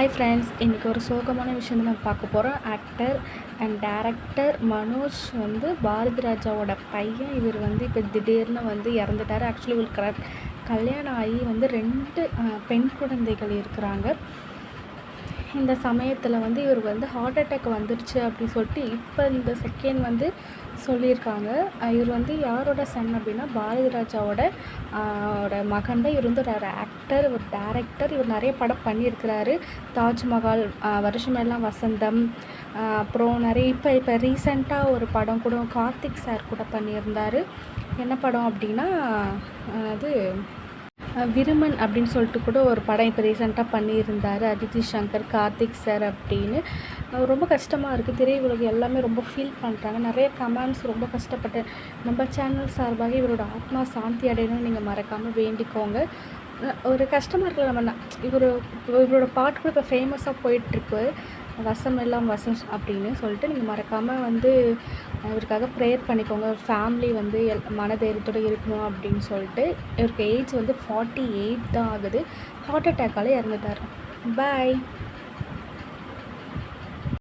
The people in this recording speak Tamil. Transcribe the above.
ஹாய் ஃப்ரெண்ட்ஸ் இன்றைக்கி ஒரு சோகமான விஷயம் நம்ம பார்க்க போகிறோம் ஆக்டர் அண்ட் டேரக்டர் மனோஜ் வந்து பாரதி ராஜாவோட பையன். இவர் வந்து இப்போ திடீர்னு வந்து இறந்துட்டார். ஆக்சுவலி இவருக்கு கல்யாணம் ஆகி வந்து ரெண்டு பெண் குழந்தைகள் இருக்கிறாங்க. இந்த சமயத்தில் வந்து இவர் வந்து ஹார்ட் அட்டாக் வந்துருச்சு அப்படின்னு சொல்லிட்டு இப்போ இந்த செகண்ட் வந்து சொல்லியிருக்காங்க. இவர் வந்து யாரோட சன் அப்படின்னா பாரதி ராஜாவோட மகன் தான். இவர் வந்து ஒரு ஆக்டர் ஒரு டேரக்டர் இவர் நிறைய படம் பண்ணியிருக்கிறாரு. தாஜ்மஹால் வருஷமெல்லாம் வசந்தம். அப்புறம் நிறைய இப்போ இப்போ ரீசெண்டாக ஒரு படம் கூட கார்த்திக் சார் கூட பண்ணியிருந்தார். என்ன படம் அப்படின்னா அது விருமன் அப்படின்னு சொல்லிட்டு கூட ஒரு படம் இப்போ ரீசெண்டாக பண்ணியிருந்தார் அதித்தி சங்கர் கார்த்திக் சார் அப்படின்னு. ரொம்ப கஷ்டமாக இருக்குது திரையுலகம் எல்லாமே ரொம்ப ஃபீல் பண்ணுறாங்க நிறைய கமெண்ட்ஸ் ரொம்ப கஷ்டப்பட்டு நம்ம சேனல் சார்பாக இவரோட ஆத்மா சாந்தி அடையணும்னு நீங்கள் மறக்காமல் வேண்டிக்கோங்க. ஒரு கஷ்டமாக இருக்குல்ல நம்ம இவர் இவரோட பாட்டு கூட இப்போ ஃபேமஸாக போயிட்டுருக்கு. வசம் எல்லாம் வசம் அப்படின்னு சொல்லிட்டு நீங்கள் மறக்காமல் வந்து இவருக்காக ப்ரேயர் பண்ணிக்கோங்க. ஃபேமிலி வந்து எல் மனதைரியத்தோடு இருக்கணும் அப்படின்னு சொல்லிட்டு இவருக்கு ஏஜ் வந்து ஃபார்ட்டி எயிட் தான் ஆகுது. ஹார்ட் அட்டாக்கால் இறந்துட்டார். பாய்